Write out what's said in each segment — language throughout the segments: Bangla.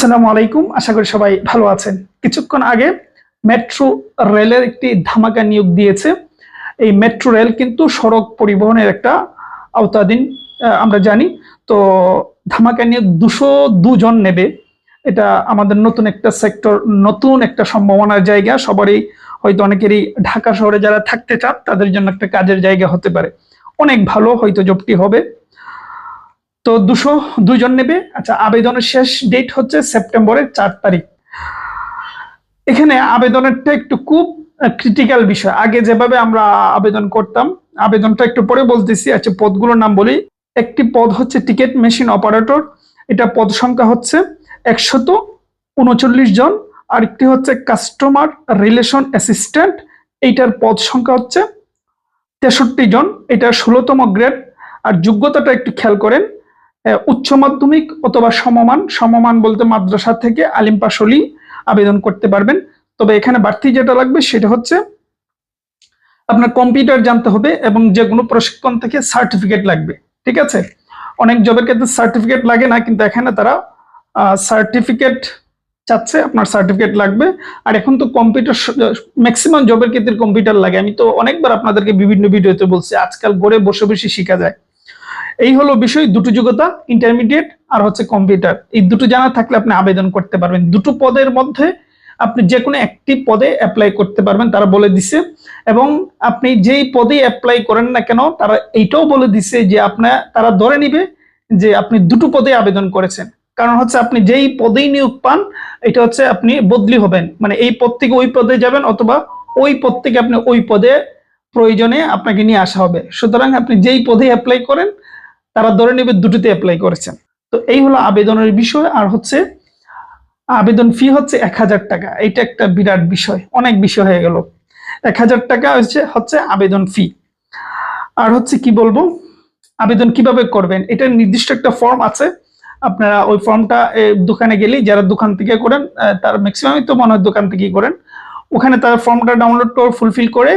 আসসালামু আলাইকুম। আশা করি সবাই ভালো আছেন। কিছুক্ষণ আগে মেট্রো রেলের একটি ধামাকা নিয়োগ দিয়েছে। এই মেট্রো রেল কিন্তু সড়ক পরিবহনের একটা আওতাধীন আমরা জানি। তো ধামাকা নিয়োগ দুশো দুজন নেবে। এটা আমাদের নতুন একটা সেক্টর, নতুন একটা সম্ভাবনার জায়গা। সবারই হয়তো অনেকেরই ঢাকা শহরে যারা থাকতে চান, তাদের জন্য একটা কাজের জায়গা হতে পারে। অনেক ভালো, হয়তো জবটি হবে। তো দুশো দুইজন নেবে। আচ্ছা আবেদনের শেষ ডেট হচ্ছে সেপ্টেম্বরের চার তারিখ। এখানে আবেদনেরটা একটু খুব ক্রিটিক্যাল বিষয়। আগে যেভাবে আমরা আবেদন করতাম, আবেদনটা একটু পরে বলতেছি। আচ্ছা পদগুলোর নাম বলি। একটি পদ হচ্ছে টিকিট মেশিন অপারেটর এটা পদ সংখ্যা হচ্ছে একশত উনচল্লিশ জন। আরেকটি হচ্ছে কাস্টমার রিলেশন অ্যাসিস্ট্যান্ট এইটার পদ সংখ্যা হচ্ছে তেষট্টি জন। এটা ষোলোতম গ্রেড আর যোগ্যতাটা একটু খেয়াল করেন উচ্চ মাধ্যমিক অথবা সমমান সমমান বলতে মাদ্রাসা থেকে আলিম পাশ হলেই আবেদন করতে পারবেন। তবে এখানে বাড়তি যেটা লাগবে সেটা হচ্ছে আপনার কম্পিউটার জানতে হবে এবং যে কোনো প্রশিক্ষণ থেকে সার্টিফিকেট লাগবে, ঠিক আছে? অনেক জবের ক্ষেত্রে সার্টিফিকেট লাগে না, কিন্তু এখানে তারা সার্টিফিকেট চাচ্ছে, আপনার সার্টিফিকেট লাগবে। আর এখন তো কম্পিউটার ম্যাক্সিমাম জবের ক্ষেত্রে কম্পিউটার লাগে। আমি তো অনেকবার আপনাদেরকে বিভিন্ন ভিডিওতে বলছি, আজকাল ঘরে বসে বসে শেখা যায়। এই হলো বিষয়, দুটো যোগ্যতা ইন্টারমিডিয়েট আর হচ্ছে কম্পিউটার এই দুটো জানা থাকলে আপনি আবেদন করতে পারবেন। দুটো পদের মধ্যে আপনি যে কোনো একটি পদে অ্যাপ্লাই করতে পারবেন, তারা বলে দিছে। এবং আপনি যেই পদে অ্যাপ্লাই করেন না কেন, তারা এইটাও বলে দিছে যে আপনার তারা ধরে নিবে যে আপনি দুটো পদে আবেদন করেছেন। কারণ হচ্ছে আপনি যেই পদেই নিয়োগ পান, এটা হচ্ছে আপনি বদলি হবেন। মানে এই পদ থেকে ওই পদে যাবেন অথবা ওই পদ থেকে আপনি ওই পদে প্রয়োজনে আপনাকে নিয়ে আসা হবে। সুতরাং আপনি যেই পদে অ্যাপ্লাই করেন তারা ধরে নেবে দুটিতে অ্যাপ্লাই করেছেন। তো এই হলো আবেদনের বিষয়, আর হচ্ছে আবেদন ফি হচ্ছে এক হাজার টাকা। এটা একটা বিরাট বিষয়, অনেক বিষয় হয়ে গেল। এক হাজার টাকা হচ্ছে হচ্ছে আবেদন ফি আর হচ্ছে কি বলব, আবেদন কীভাবে করবেন? এটা নির্দিষ্ট একটা ফর্ম আছে। আপনারা ওই ফর্মটা দোকানে গেলেই যারা দোকান থেকে করেন তার ম্যাক্সিমামই তো মনে হয় দোকান থেকেই করেন। ওখানে তার ফর্মটা ডাউনলোড করে ফুলফিল করে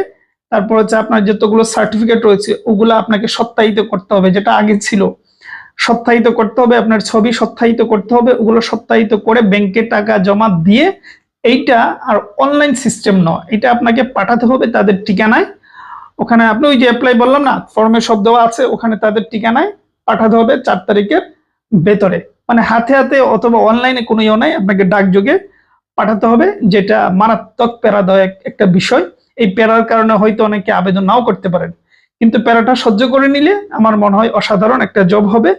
তারপর হচ্ছে আপনার যতগুলো সার্টিফিকেট রয়েছে, ওগুলো আপনাকে সত্যায়িত করতে হবে, যেটা আগে ছিল। সত্যায়িত করতে হবে, আপনার ছবি সত্যায়িত করতে হবে, ওগুলো সত্যায়িত করে ব্যাংকে টাকা জমা দিয়ে এইটা আর অনলাইন সিস্টেম নয়। এটা আপনাকে পাঠাতে হবে তাদের ঠিকানায়। ওখানে আপনি ওই যে অ্যাপ্লাই বললাম না ফর্মে সব দেওয়া আছে, ওখানে তাদের ঠিকানায় পাঠাতে হবে চার তারিখের ভেতরে। মানে হাতে হাতে অথবা অনলাইনে কোনো ইয়ে নাই, আপনাকে ডাকযোগে পাঠাতে হবে, যেটা মারাত্মক প্যারাদায়ক একটা বিষয়। এই প্যারার কারণে হয়তো অনেকে আবেদন নাও করতে পারেন। কিন্তু প্যারাটা সহ্য করে নিলে আমার মনে হয় অসাধারণ একটা জব হবে,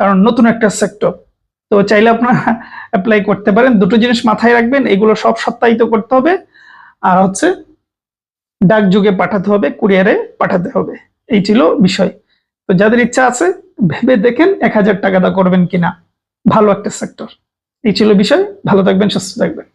কারণ নতুন একটা সেক্টর তো চাইলে আপনারা অ্যাপ্লাই করতে পারেন। দুটো জিনিস মাথায় রাখবেন, এগুলো সব সত্যায়িত করতে হবে। আর হচ্ছে ডাকযোগে পাঠাতে হবে, কুরিয়ারে পাঠাতে হবে। এই ছিল বিষয়। তো যাদের ইচ্ছা আছে, ভেবে দেখেন এক হাজার টাকাটা করবেন কিনা। ভালো একটা সেক্টর এই ছিল বিষয়। ভালো থাকবেন, সুস্থ থাকবেন।